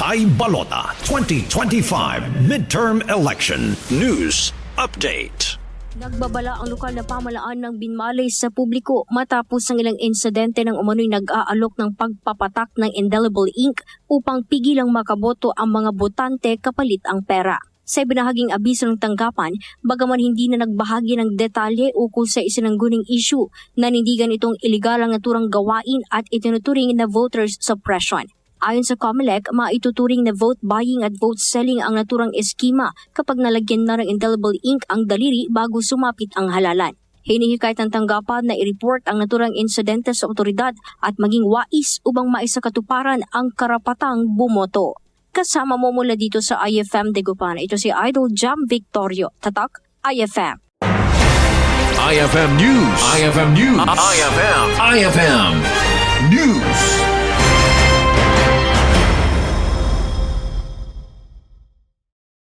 Tay Balota 2025 Midterm Election News Update. Nagbabala ang lokal na pamalaan ng binmalay sa publiko matapos ang ilang insidente ng umano'y nag-aalok ng pagpapatak ng indelible ink upang pigilang makaboto ang mga botante kapalit ang pera. Sa ibinahaging abiso ng tanggapan, bagaman hindi na nagbahagi ng detalye ukol sa isinangguning issue, nanindigan itong iligal ang naturang gawain at itinuturing na voters suppression. Ayon sa COMELEC, maituturing na vote buying at vote selling ang naturang eskima kapag nalagyan na ng indelible ink ang daliri bago sumapit ang halalan. Hinihikayat ng tanggapan na i-report ang naturang insidente sa otoridad at maging wais upang maisakatuparan ang karapatang bumoto. Kasama mo mula dito sa IFM Degupan. Ito si Idol Jam Victorio. Tatak, IFM. IFM News. IFM News. IFM. IFM News.